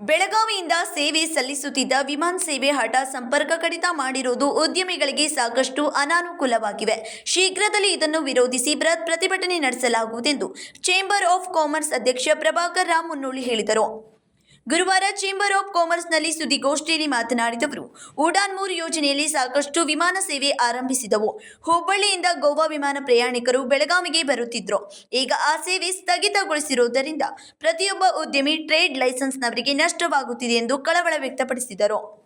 ಬೆಳಗಾವಿಯಿಂದ ಸೇವೆ ಸಲ್ಲಿಸುತ್ತಿದ್ದ ವಿಮಾನ ಸೇವೆ ಹಠ ಸಂಪರ್ಕ ಕಡಿತ ಮಾಡಿರುವುದು ಉದ್ಯಮಿಗಳಿಗೆ ಸಾಕಷ್ಟು ಅನಾನುಕೂಲವಾಗಿವೆ. ಶೀಘ್ರದಲ್ಲಿ ಇದನ್ನು ವಿರೋಧಿಸಿ ಬೃಹತ್ ಪ್ರತಿಭಟನೆ ನಡೆಸಲಾಗುವುದೆಂದು ಚೇಂಬರ್ ಆಫ್ ಕಾಮರ್ಸ್ ಅಧ್ಯಕ್ಷ ಪ್ರಭಾಕರ್ ರಾಮ್ ಮುನ್ನೂಳಿ ಹೇಳಿದರು. ಗುರುವಾರ ಚೇಂಬರ್ ಆಫ್ ಕಾಮರ್ಸ್ನಲ್ಲಿ ಸುದ್ದಿಗೋಷ್ಠಿಯಲ್ಲಿ ಮಾತನಾಡಿದವರು ಉಡಾನ್ ಮೂರು ಯೋಜನೆಯಲ್ಲಿ ಸಾಕಷ್ಟು ವಿಮಾನ ಸೇವೆ ಆರಂಭಿಸಿದವು. ಹುಬ್ಬಳ್ಳಿಯಿಂದ ಗೋವಾ ವಿಮಾನ ಪ್ರಯಾಣಿಕರು ಬೆಳಗಾವಿಗೆ ಬರುತ್ತಿದ್ರು. ಈಗ ಆ ಸೇವೆ ಸ್ಥಗಿತಗೊಳಿಸಿರುವುದರಿಂದ ಪ್ರತಿಯೊಬ್ಬ ಉದ್ಯಮಿ ಟ್ರೇಡ್ ಲೈಸೆನ್ಸ್ನವರಿಗೆ ನಷ್ಟವಾಗುತ್ತಿದೆ ಎಂದು ಕಳವಳ ವ್ಯಕ್ತಪಡಿಸಿದರು.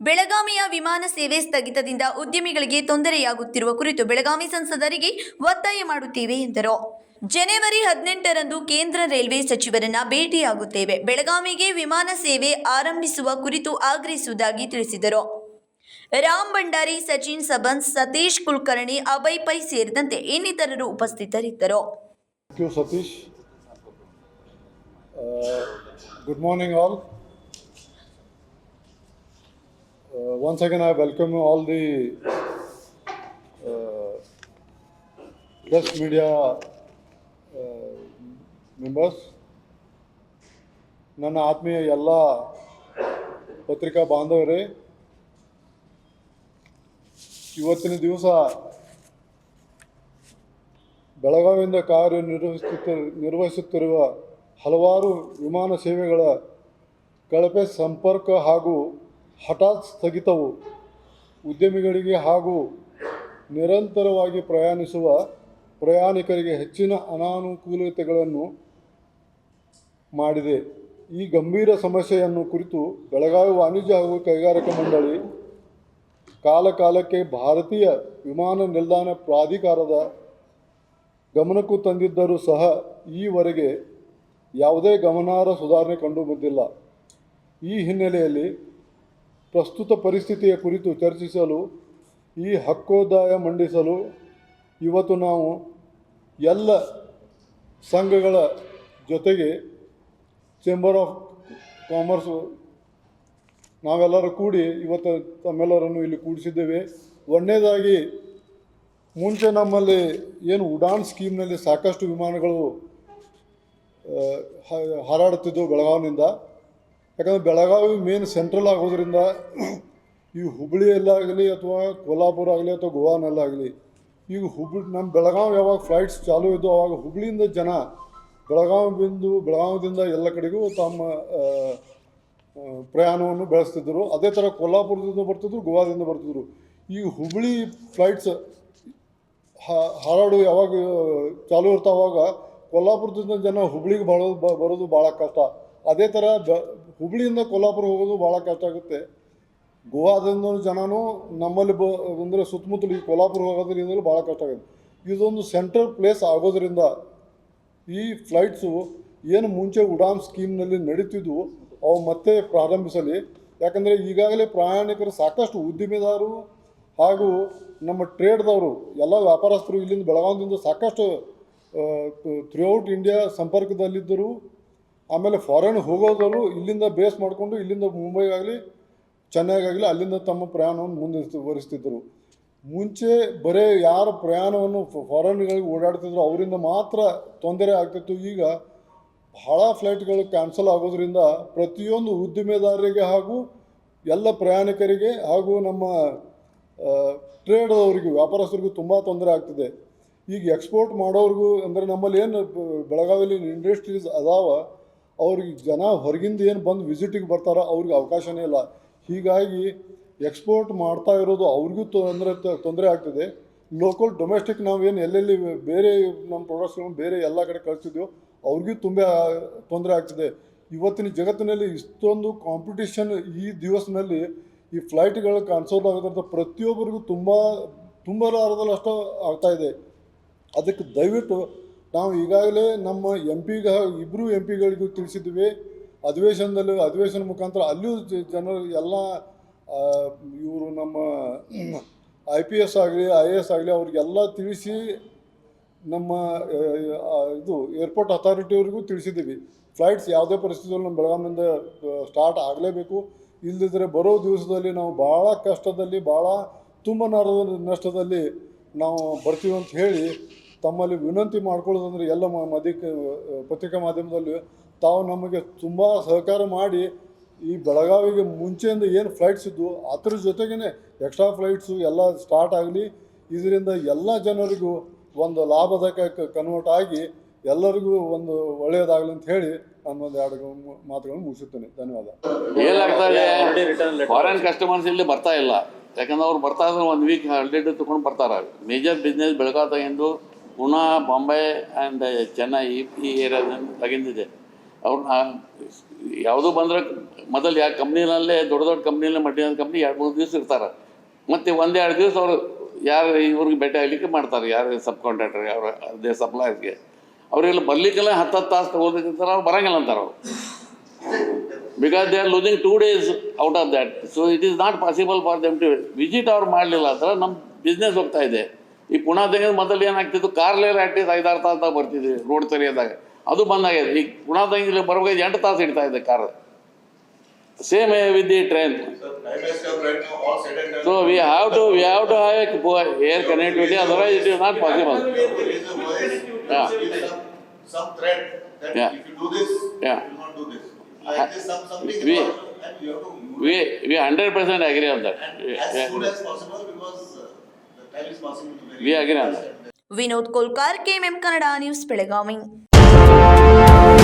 ಬೆಳಗಾವಿಯ ವಿಮಾನ ಸೇವೆ ಸ್ಥಗಿತದಿಂದ ಉದ್ಯಮಿಗಳಿಗೆ ತೊಂದರೆಯಾಗುತ್ತಿರುವ ಕುರಿತು ಬೆಳಗಾವಿ ಸಂಸದರಿಗೆ ಒತ್ತಾಯ ಮಾಡುತ್ತೇವೆ ಎಂದರು. ಜನವರಿ ಹದಿನೆಂಟರಂದು ಕೇಂದ್ರ ರೈಲ್ವೆ ಸಚಿವರನ್ನ ಭೇಟಿಯಾಗುತ್ತೇವೆ. ಬೆಳಗಾವಿಗೆ ವಿಮಾನ ಸೇವೆ ಆರಂಭಿಸುವ ಕುರಿತು ಆಗ್ರಹಿಸುವುದಾಗಿ ತಿಳಿಸಿದರು. ರಾಮ್ ಭಂಡಾರಿ ಸಚಿನ್ ಸಬನ್ಸ್ ಸತೀಶ್ ಕುಲಕರ್ಣಿ ಅಭಯ್ ಪೈ ಸೇರಿದಂತೆ ಇನ್ನಿತರರು ಉಪಸ್ಥಿತರಿದ್ದರು. Satish. Good morning. Uh, Once press media members. ನನ್ನ ಆತ್ಮೀಯ ಎಲ್ಲ ಪತ್ರಿಕಾ ಬಾಂಧವರೇ, ಇವತ್ತಿನ ದಿವಸ ಬೆಳಗಾವಿಯಿಂದ ಕಾರ್ಯನಿರ್ವಹಿಸುತ್ತ ನಿರ್ವಹಿಸುತ್ತಿರುವ ಹಲವಾರು ವಿಮಾನ ಸೇವೆಗಳ ಕಳಪೆ ಸಂಪರ್ಕ ಹಾಗೂ ಹಠಾತ್ ಸ್ಥಗಿತವು ಉದ್ಯಮಿಗಳಿಗೆ ಹಾಗೂ ನಿರಂತರವಾಗಿ ಪ್ರಯಾಣಿಸುವ ಪ್ರಯಾಣಿಕರಿಗೆ ಹೆಚ್ಚಿನ ಅನಾನುಕೂಲತೆಗಳನ್ನು ಮಾಡಿದೆ. ಈ ಗಂಭೀರ ಸಮಸ್ಯೆಯನ್ನು ಕುರಿತು ಬೆಳಗಾವಿ ವಾಣಿಜ್ಯ ಹಾಗೂ ಕೈಗಾರಿಕಾ ಮಂಡಳಿ ಕಾಲಕಾಲಕ್ಕೆ ಭಾರತೀಯ ವಿಮಾನ ನಿಲ್ದಾಣ ಪ್ರಾಧಿಕಾರದ ಗಮನಕ್ಕೂ ತಂದಿದ್ದರೂ ಸಹ ಈವರೆಗೆ ಯಾವುದೇ ಗಮನಾರ್ಹ ಸುಧಾರಣೆ ಕಂಡು ಬಂದಿಲ್ಲ ಈ ಹಿನ್ನೆಲೆಯಲ್ಲಿ ಪ್ರಸ್ತುತ ಪರಿಸ್ಥಿತಿಯ ಕುರಿತು ಚರ್ಚಿಸಲು, ಈ ಹಕ್ಕೋದಾಯ ಮಂಡಿಸಲು ಇವತ್ತು ನಾವು ಎಲ್ಲ ಸಂಘಗಳ ಜೊತೆಗೆ ಚೇಂಬರ್ ಆಫ್ ಕಾಮರ್ಸ್ ನಾವೆಲ್ಲರೂ ಕೂಡಿ ಇವತ್ತು ತಮ್ಮೆಲ್ಲರನ್ನು ಇಲ್ಲಿ ಕೂಡಿಸಿದ್ದೇವೆ. ಒಂದನೇದಾಗಿ, ಮುಂಚೆ ನಮ್ಮಲ್ಲಿ ಏನು ಉಡಾನ್ ಸ್ಕೀಮ್ನಲ್ಲಿ ಸಾಕಷ್ಟು ವಿಮಾನಗಳು ಹಾರಾಡುತ್ತಿದ್ದವು ಬೆಳಗಾವಿನಿಂದ. ಯಾಕಂದರೆ ಬೆಳಗಾವಿ ಮೇನ್ ಸೆಂಟ್ರಲ್ ಆಗೋದ್ರಿಂದ ಈ ಹುಬ್ಬಳ್ಳಿಯಲ್ಲಾಗಲಿ ಅಥವಾ ಕೊಲ್ಲಾಪುರ ಆಗಲಿ ಅಥವಾ ಗೋವಾನಲ್ಲಾಗಲಿ ಈಗ ಹುಬ್ಳಿ ನಮ್ಮ ಬೆಳಗಾವಿ ಯಾವಾಗ ಫ್ಲೈಟ್ಸ್ ಚಾಲೂ ಇದ್ದವು ಆವಾಗ ಹುಬ್ಳಿಯಿಂದ ಜನ ಬೆಳಗಾವಿ ಬಿಂದು, ಬೆಳಗಾವಿದಿಂದ ಎಲ್ಲ ಕಡೆಗೂ ತಮ್ಮ ಪ್ರಯಾಣವನ್ನು ಬೆಳೆಸ್ತಿದ್ದರು ಅದೇ ಥರ ಕೊಲ್ಲಾಪುರದಿಂದ ಬರ್ತಿದ್ರು, ಗೋವಾದಿಂದ ಬರ್ತಿದ್ರು. ಈ ಹುಬ್ಳಿ ಫ್ಲೈಟ್ಸ್ ಹಾರಾಡು ಯಾವಾಗ ಚಾಲೂ ಇರ್ತಾವಾಗ ಕೊಲ್ಲಾಪುರದಿಂದ ಜನ ಹುಬ್ಳಿಗೆ ಬರೋದು ಬರೋದು ಭಾಳ ಕಷ್ಟ. ಅದೇ ಥರ ಬ, ಹುಬ್ಳಿಯಿಂದ ಕೊಲ್ಲಾಪುರ ಹೋಗೋದು ಭಾಳ ಕಷ್ಟ ಆಗುತ್ತೆ. ಗೋವಾದಿಂದ ಜನನೂ ನಮ್ಮಲ್ಲಿ ಬ, ಅಂದರೆ ಸುತ್ತಮುತ್ತಲು ಈ ಕೊಲ್ಹಾಪುರ ಹೋಗೋದ್ರಿಂದಲೂ ಭಾಳ ಕಷ್ಟ ಆಗುತ್ತೆ ಇದೊಂದು ಸೆಂಟ್ರಲ್ ಪ್ಲೇಸ್ ಆಗೋದ್ರಿಂದ ಈ ಫ್ಲೈಟ್ಸು ಏನು ಮುಂಚೆ ಉಡಾನ್ ಸ್ಕೀಮ್ನಲ್ಲಿ ನಡೀತಿದ್ವು, ಅವು ಮತ್ತೆ ಪ್ರಾರಂಭಿಸಲಿ. ಯಾಕಂದರೆ ಈಗಾಗಲೇ ಪ್ರಯಾಣಿಕರು ಸಾಕಷ್ಟು ಉದ್ದಿಮೆದಾರರು ಹಾಗೂ ನಮ್ಮ ಟ್ರೇಡ್ದವರು ಎಲ್ಲ ವ್ಯಾಪಾರಸ್ಥರು ಇಲ್ಲಿಂದ ಬೆಳಗಾವಿಂದ ಸಾಕಷ್ಟು ಥ್ರೂಔಟ್ ಇಂಡಿಯಾ ಸಂಪರ್ಕದಲ್ಲಿದ್ದರು. ಆಮೇಲೆ ಫಾರಿನ್ ಹೋಗೋದವರು ಇಲ್ಲಿಂದ ಬೇಸ್ ಮಾಡಿಕೊಂಡು ಇಲ್ಲಿಂದ ಮುಂಬೈಗಾಗಲಿ ಚೆನ್ನೈಗಾಗಲಿ ಅಲ್ಲಿಂದ ತಮ್ಮ ಪ್ರಯಾಣವನ್ನು ಮುಂದುವರಿಸ್ತಿದ್ದರು ಮುಂಚೆ ಬರೀ ಯಾರ ಪ್ರಯಾಣವನ್ನು ಫಾರಿನ್ಗಳಿಗೆ ಓಡಾಡ್ತಿದ್ರು, ಅವರಿಂದ ಮಾತ್ರ ತೊಂದರೆ ಆಗ್ತಿತ್ತು. ಈಗ ಭಾಳ ಫ್ಲೈಟ್ಗಳು ಕ್ಯಾನ್ಸಲ್ ಆಗೋದ್ರಿಂದ ಪ್ರತಿಯೊಂದು ಉದ್ದಿಮೆದಾರರಿಗೆ ಹಾಗೂ ಎಲ್ಲ ಪ್ರಯಾಣಿಕರಿಗೆ ಹಾಗೂ ನಮ್ಮ ಟ್ರೇಡ್ದವರಿಗೂ ವ್ಯಾಪಾರಸ್ಥರಿಗೂ ತುಂಬ ತೊಂದರೆ ಆಗ್ತಿದೆ. ಈಗ ಎಕ್ಸ್ಪೋರ್ಟ್ ಮಾಡೋರಿಗೂ ಅಂದರೆ ನಮ್ಮಲ್ಲಿ ಏನು ಬೆಳಗಾವಿಯಲ್ಲಿ ಇಂಡಸ್ಟ್ರೀಸ್ ಅದಾವ, ಅವ್ರಿಗೆ ಜನ ಹೊರಗಿಂದ ಏನು ಬಂದು ವಿಸಿಟಿಗೆ ಬರ್ತಾರೋ ಅವ್ರಿಗೆ ಅವಕಾಶನೇ ಇಲ್ಲ. ಹೀಗಾಗಿ ಎಕ್ಸ್ಪೋರ್ಟ್ ಮಾಡ್ತಾ ಇರೋದು ಅವ್ರಿಗೂ ತೊಂದರೆ ತೊಂದರೆ ಆಗ್ತಿದೆ. ಲೋಕಲ್ ಡೊಮೆಸ್ಟಿಕ್ ನಾವೇನು ಎಲ್ಲೆಲ್ಲಿ ಬೇರೆ ನಮ್ಮ ಪ್ರಾಡಕ್ಟ್ಸ್ಗಳನ್ನು ಬೇರೆ ಎಲ್ಲ ಕಡೆ ಕಳಿಸ್ತಿದ್ವೋ ಅವ್ರಿಗೂ ತುಂಬ ತೊಂದರೆ ಆಗ್ತಿದೆ. ಇವತ್ತಿನ ಜಗತ್ತಿನಲ್ಲಿ ಇಷ್ಟೊಂದು ಕಾಂಪಿಟಿಷನ್ ಈ ದಿವಸನಲ್ಲಿ ಈ ಫ್ಲೈಟ್ಗಳು ಕ್ಯಾನ್ಸಲ್ ಆಗೋದ್ರಿಂದ ಪ್ರತಿಯೊಬ್ಬರಿಗೂ ತುಂಬ, ತುಂಬಲಾರದಲ್ಲಿ ಅಷ್ಟು ಆಗ್ತಾ ಇದೆ. ಅದಕ್ಕೆ ದಯವಿಟ್ಟು ನಾವು ಈಗಾಗಲೇ ನಮ್ಮ ಎಂ ಪಿಗ ಇಬ್ಬರು ಎಂ ಪಿಗಳಿಗೂ ತಿಳಿಸಿದ್ವಿ. ಅಧಿವೇಶನದಲ್ಲಿ, ಅಧಿವೇಶನ ಮುಖಾಂತರ ಅಲ್ಲಿಯೂ ಜನರು ಎಲ್ಲ ಇವರು ನಮ್ಮ ಐ ಪಿ ಎಸ್ ಆಗಲಿ ಐ ಎ ಎಸ್ ಆಗಲಿ ಅವ್ರಿಗೆಲ್ಲ ತಿಳಿಸಿ ನಮ್ಮ ಇದು ಏರ್ಪೋರ್ಟ್ ಅಥಾರಿಟಿಯವ್ರಿಗೂ ತಿಳಿಸಿದ್ದೀವಿ. ಫ್ಲೈಟ್ಸ್ ಯಾವುದೇ ಪರಿಸ್ಥಿತಿಯಲ್ಲಿ ನಮ್ಮ ಬೆಳಗಾವಿನಿಂದ ಸ್ಟಾರ್ಟ್ ಆಗಲೇಬೇಕು. ಇಲ್ಲದಿದ್ದರೆ ಬರೋ ದಿವಸದಲ್ಲಿ ನಾವು ಭಾಳ ಕಷ್ಟದಲ್ಲಿ, ಭಾಳ ತುಂಬ ನರದ ನಷ್ಟದಲ್ಲಿ ನಾವು ಬರ್ತೀವಿ ಅಂತ ಹೇಳಿ ತಮ್ಮಲ್ಲಿ ವಿನಂತಿ ಮಾಡ್ಕೊಳ್ಳೋದಂದ್ರೆ ಎಲ್ಲ ಮ- ಮದಿಕ ಪತ್ರಿಕಾ ಮಾಧ್ಯಮದಲ್ಲಿ ತಾವು ನಮಗೆ ತುಂಬ ಸಹಕಾರ ಮಾಡಿ ಈ ಬೆಳಗಾವಿಗೆ ಮುಂಚೆಯಿಂದ ಏನು ಫ್ಲೈಟ್ಸ್ ಇದ್ವು, ಅದ್ರ ಜೊತೆಗೇ ಎಕ್ಸ್ಟ್ರಾ ಫ್ಲೈಟ್ಸು ಎಲ್ಲ ಸ್ಟಾರ್ಟ್ ಆಗಲಿ, ಇದರಿಂದ ಎಲ್ಲ ಜನರಿಗೂ ಒಂದು ಲಾಭದಾಯಕ ಕನ್ವರ್ಟ್ ಆಗಿ ಎಲ್ಲರಿಗೂ ಒಂದು ಒಳ್ಳೆಯದಾಗಲಿ ಅಂತ ಹೇಳಿ ನಾನೊಂದು ಎರಡು ಮಾತುಗಳನ್ನು ಮುಗಿಸುತ್ತೇನೆ. ಧನ್ಯವಾದ. ಫಾರಿನ್ ಕಸ್ಟಮರ್ಸ್ ಇಲ್ಲಿ ಬರ್ತಾ ಇಲ್ಲ. ಯಾಕಂದ್ರೆ ಅವ್ರು ಬರ್ತಾ ಇದ್ರೆ ಒಂದು ವೀಕ್ ಹಾಲಿಡೇ ತಗೊಂಡು ಬರ್ತಾರೆ. ಮೇಜರ್ ಬಿಸ್ನೆಸ್ ಬೆಳಗಾವಿ ತಗೊಂಡು ಪುನಃ ಬಾಂಬೆ ಆ್ಯಂಡ್ ಚೆನ್ನೈ ಈ ಏರಿಯಾದಿಂದ ತಗಿಂದಿದೆ. ಅವ್ರನ್ನ ಯಾವುದೋ ಬಂದ್ರೆ ಮೊದಲು ಯಾವ ಕಂಪ್ನಿನಲ್ಲೇ, ದೊಡ್ಡ ದೊಡ್ಡ ಕಂಪ್ನಿಯಲ್ಲೇ ಮಟ್ಟಿನ ಕಂಪ್ನಿ ಎರಡು ಮೂರು ದಿವಸ ಇರ್ತಾರೆ. ಮತ್ತು ಒಂದೆರಡು ದಿವ್ಸ ಅವರು ಯಾರು ಇವ್ರಿಗೆ ಭೇಟಿ ಆಗಲಿಕ್ಕೆ ಮಾಡ್ತಾರೆ, ಯಾರು ಸಬ್ ಕಾಂಟ್ರಾಕ್ಟರ್ ಯಾರು ಅದೇ ಸಪ್ಲೈರ್ಸ್ಗೆ ಅವರೆಲ್ಲ ಬರ್ಲಿಕ್ಕೆಲ್ಲ ಹತ್ತು ಹತ್ತು ತಾಸು ತಗೋಬೇಕಂತಾರೆ, ಅವ್ರು ಬರಂಗಿಲ್ಲ ಅಂತಾರೆ ಅವರು. Because they are losing two days out of that so it is not possible for them to visit ಅವ್ರು ಮಾಡಲಿಲ್ಲ ಅಂದ್ರೆ ನಮ್ಮ ಬಿಸ್ನೆಸ್ ಹೋಗ್ತಾ ಇದೆ. ಈ ಪುಣೆ ಮೊದಲು ಏನಾಗ್ತಿತ್ತು ಕಾರ್ಲೆಲ್ಲ ಅಟ್ಲೀಸ್ಟ್ ಐದಾರು ತಾಸು ಬರ್ತಿದ್ವಿ ರೋಡ್ ತೆರೆಯೋದಾಗ ಅದು ಬಂದಾಗಿದೆ ಈಗ ಪುಣೆ ತೆಗೆದು ಬರ್ಬೇಕು ಎಂಟು ತಾಸು ಇಡ್ತಾ ಇದೆ car same with the train Time is up right now, all said and done. So we have to we have to have air connectivity otherwise it is not possible There is a voice, Yeah. give some, some threat that Yeah. if you do this, you Yeah. will not do this. Like this, some, something We- involved, and you have to. We we hundred percent agree on that And as soon as possible, because uh, the time is passing very. We agree on fast that. and- Vinod Kolkar KMM Kannada news Belagavi Música